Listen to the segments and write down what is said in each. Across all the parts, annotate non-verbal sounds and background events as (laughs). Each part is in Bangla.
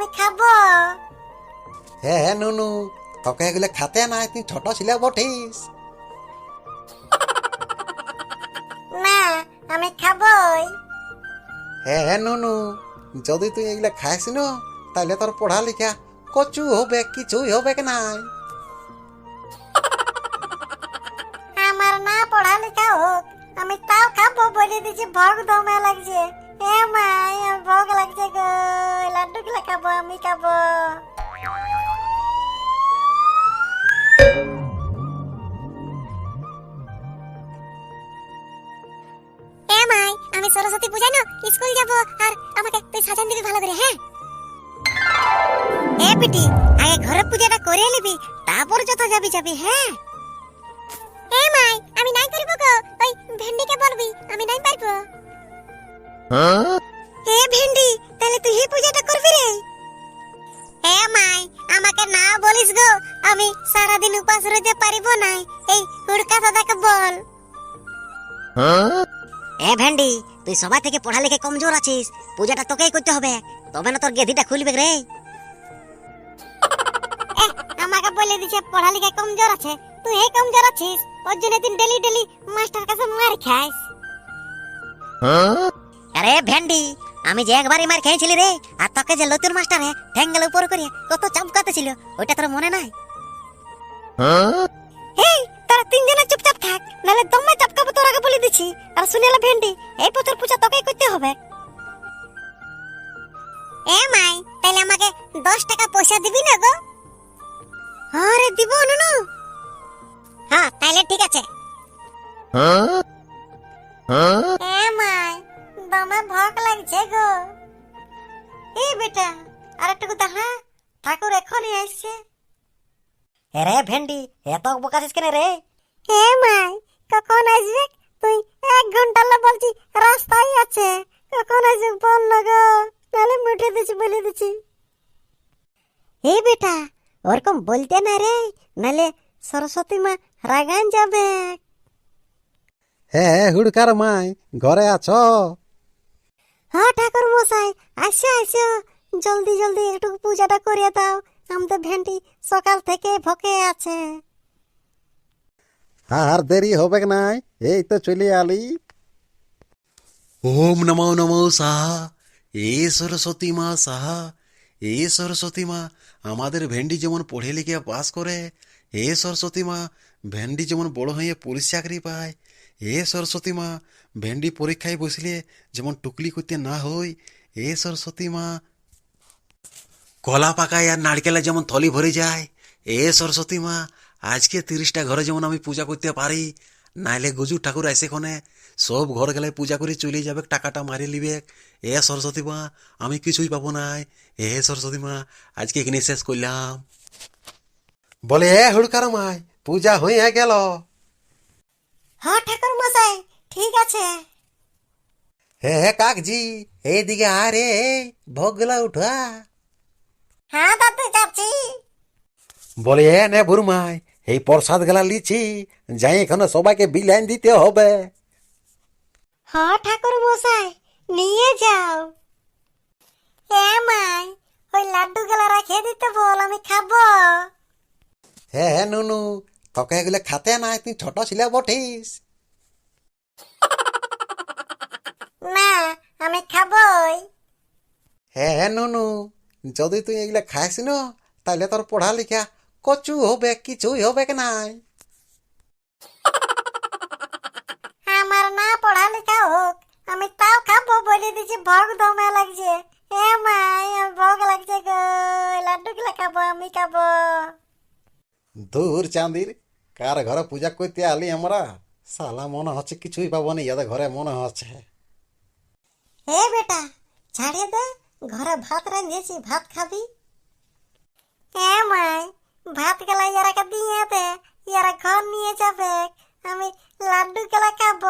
আমি খাব। হ্যাঁ হ্যাঁ নুনু তোকে এগুলো খাতে নাই তুই ছোট ছিলে বটিস। না আমি খাবই। হ্যাঁ হ্যাঁ নুনু যদি তুই এগুলো খাইস না তাহলে তোর পড়া লেখা কচু হবে কিছুই হবে কি নাই। আমার না পড়ালেখা হোক আমি তাও খাব বলে দিছি ভোগ দমে লাগছে। আমার ভোগ লাগছে গো, লাড্ডু গুলা খাব, আমি খাব। আমি সরস্বতী পূজায় না স্কুল যাব, আর আমাকে তুই সাজান দিবি ভালো করে হ্যাঁ? এ পিটি, আগে ঘরে পূজাটা করে নিবি, তারপর যত যাবি যাবি হ্যাঁ? এ মাই আমি নাই করব গো, ওই ভেন্ডিকে বলবি, আমি নাই পারব। এ ভেন্ডি তাহলে তুই হি পূজাটা করবি রে? এ মাই আমাকে না বলিস গো আমি সারা দিন উপাস রইতে পারিব নাই এই হুড়কা দাদাকে বল। এ ভেন্ডি তুই সবাই থেকে পড়ালেখে কমজোর আছিস পূজাটা তোকেই করতে হবে তবে না তোর গেদিটা খুলবে রে। আমাকে বলে দিছে পড়ালেখা কমজোর আছে তুই এই কমজোর আছিস ওর জন্য দিন ডেলি ডেলি মাস্টার কাছে মার খাইস। আরে ভেন্ডি আমি যে একবারই মার খেয়েছিলি রে আর তোকে যে লতুর মাস্টার ঠ্যাঙ্গেল উপর করে কত চাপকাতে ছিল ওটা তোর মনে নাই? এই তোরা তিনজনে চুপচাপ থাক নালে দমে চাপকাবো তোর আগে বলে দিছি আর শুনেলে ভেন্ডি এই বছর পূজা তোকেই করতে হবে। এ মাই তাহলে আমাকে দশ টাকা পয়সা দিবি না গো? আরে দিব নুনু। হ্যাঁ তাহলে ঠিক আছে। এ মাই দমে ভক লাগছে গো। এই বেটা আর একটু দাঁড়া ঠাকুর এখনই আসছে। রে ভেন্ডি এত বকাছিস কেন রে? হে মাই কখন আসবে? তুই এক ঘণ্টা লা বলছি রাস্তায় আছে। কখন আসবে বল না গো। নালে মুঠে দিছি বলে দিছি। হে বেটা ওরকম বলতে না রে নালে সরস্বতী মা রাগান যাবে। হ্যাঁ হুড়কার মাই ঘরে আছো? হ্যাঁ ঠাকুর মশাই আসো আসো। জলদি জলদি একটু পূজাটা করিয়ে দাও। আমাদের ভেন্টি সকাল থেকে ভকে আছে। আর দেরি হবে নাই এই তো চলে আলি। ওম নমো নমো সাহা এ সরস্বতী মা সাহা এ সরস্বতী মা আমাদের ভেন্ডি যেমন পড়ে লিখে পাস করে এ সরস্বতী মা ভেন্ডি যেমন বড় হয়ে পুলিশ চাকরি পায় এ সরস্বতী মা, ভেন্ডি পরীক্ষায় বসলে যেমন টুকলি করতে না হয় এ সরস্বতী মা। কলা পাকায় আর নারকেলে যেমন থলি ভরে যায়, এ সরস্বতী মা, আজকে তিরিশটা ঘরে যেমন আমি পূজা করতে পারি, নাইলে গজু ঠাকুর এসে ক্ষণে সব ঘর গেলে পূজা করে চলে যাবে, টাকাটা মারি লিবে এ সরস্বতী মা, আমি কিছুই পাবো নাই। এ সরস্বতী মা, আজকে এখানে শেষ করলাম। বলে, এ হুড়কার মাই পূজা হয়ে গেল। হ্যাঁ ঠাকুর মশাই ঠিক আছে। হে হে কাকজি এইদিকে আরে ভোগলা উঠা হ্যাঁ দাদু যাচ্ছি। বলে এ নে বুড়মাই এই প্রসাদ গেলা লিছি যাই এখানে সবাইকে বিলাইন দিতে হবে। হ্যাঁ ঠাকুর মশাই নিয়ে যাও। এ মাই ওই লাড্ডু গুলা রেখে দিতে বল আমি খাব। হ্যাঁ হ্যাঁ নুনু তোকে এগুলো খাতে নাই তুই ছোট ছিলে বটিস। (laughs) না আমি খাবই। হ্যাঁ হ্যাঁ নুনু যদি তুই এগুলো খাইস না তাহলে তোর পড়া লিখা কচু হবে কিছুই হবে কি নাই? (laughs) আমার না পড়ালেখা হোক আমি তাও খাব বলে দিছি ভোগ দমে লাগছে। এ মাই ভোগ লাগছে গো লাড্ডু গুলা খাব আমি খাব। দূর চাঁদির। কার ঘরে পূজা করতে আলি আমরা সালা মনে হচ্ছে কিছুই পাবো না ইয়াদের ঘরে মনে হচ্ছে হে বেটা ছাড়িয়ে দে ঘরে ভাত রাঁধেছি ভাত খাবি এ মাই ভাত গেলা ইয়ারাকে দিয়ে দে ইয়ারা ঘর নিয়ে যাবে আমি লাড্ডু গেলা খাব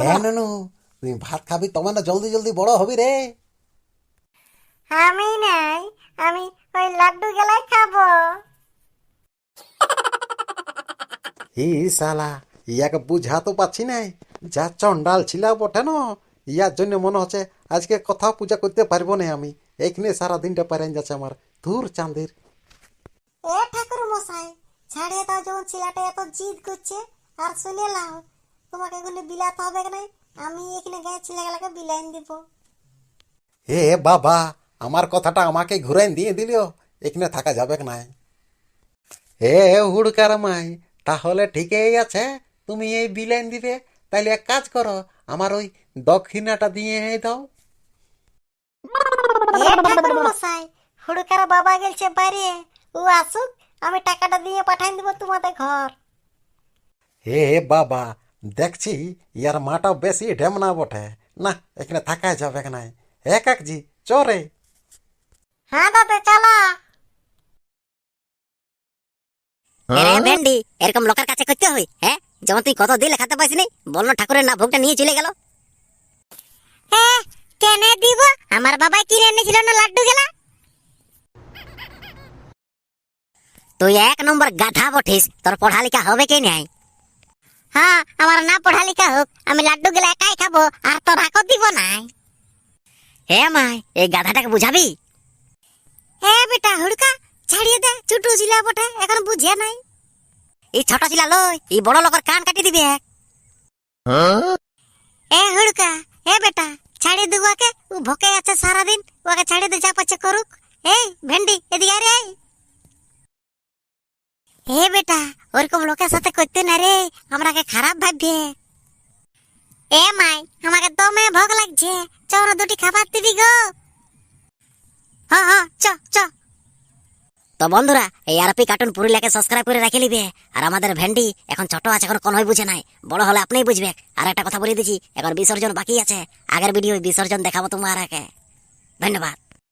হ্যাঁ নুনু তুই ভাত খাবি তোমার না জলদি জলদি বড় হবি রে আমি নাই আমি ওই লাড্ডু গেলাই খাব। ই সালা ইয়াকে বুঝা তো পাচ্ছি না যা চন্ডাল ছিল বটে না ইয়ার জন্য মনে হচ্ছে আজকে কোথাও পূজা করতে পারব না আমি। এইখানে সারা দিনটা পারেন যাচ্ছে আমার ধুর চাঁদের। এ ঠাকুর মশাই ছাড়িয়ে দাও যখন ছেলেটা এত জিদ করছে আর শুনে লাও তোমাকে এখানে বিলাতে হবে নাই? আমি এখানে গায়ে ছেলেগুলোকে বিলাইন দিব। হে বাবা আমার কথাটা আমাকে ঘুরাই দিয়ে দিলিও এখানে থাকা যাবে নাই? হে হুড়কার মাই তাহলে ঠিকই আছে তুমি এই বিলাইন দিবে তাইলে এক কাজ করো আমার ওই দক্ষিণাটা দিয়ে দাও। হুড়কার বাবা গেলছে বাইরে ও আসুক আমি টাকাটা দিয়ে পাঠাই দিব তোমাদের ঘর। হে বাবা দেখছি ইয়ার মাটা বেশি ঢেমনা বটে না এখানে থাকা যাবে না হে কাকজি চরে। হ্যাঁ দাদা চালা। ভেন্ডি এরকম লোকের কাছে করতে হয় হ্যাঁ? যেমন তুই কত দিলে খাতে পাইস নি বলল ঠাকুরের না ভোগটা নিয়ে চলে গেল। কেন দিব? আমার বাবা কিনে এনেছিল না লাড্ডু গেলা তুই এক নম্বর গাধা বঠিস তোর পড়ালেখা হবে কি নাই? হ্যাঁ আমার না পড়ালেখা হোক আমি লাড্ডু গেলা একাই খাব আর তো রাখো দিব নাই। হে মাই এই গাধাটাকে বুঝাবি? এ বেটা হুড়কা ছাড়িয়ে দে ছোট ছিলা বটে এখন বুঝিয়া নাই। এই ছোট ছিল লই এই বড় লোকের কান কাটি দিবি এক। এ হুড়কা এ বেটা ছাড়িয়ে দেবো ওকে ও ভোকে আছে সারাদিন ওকে ছাড়িয়ে দে যা পাচ্ছে করুক। এই ভেন্ডি এদিকে আরে। হে বেটা ওরকম লোকের সাথে করতে না রে আমরাকে খারাপ ভাববে। এ মাই আমাকে দমে ভোগ লাগছে চ দুটি খাবার দিবি গো। হ্যাঁ হ্যাঁ তো বন্ধুরা, এই আরপি কার্টুন পুরুলিয়াকে সাবস্ক্রাইব করে রাখে নিবে আর আমাদের ভেন্ডি এখন ছোট আছে এখন কোন বুঝে নাই। বড় হলে আপনিই বুঝবে। আর একটা কথা বলে দিচ্ছি, এখন বিসর্জন বাকি আছে। আগের ভিডিও বিসর্জন দেখাবো তোমার আগে। ধন্যবাদ।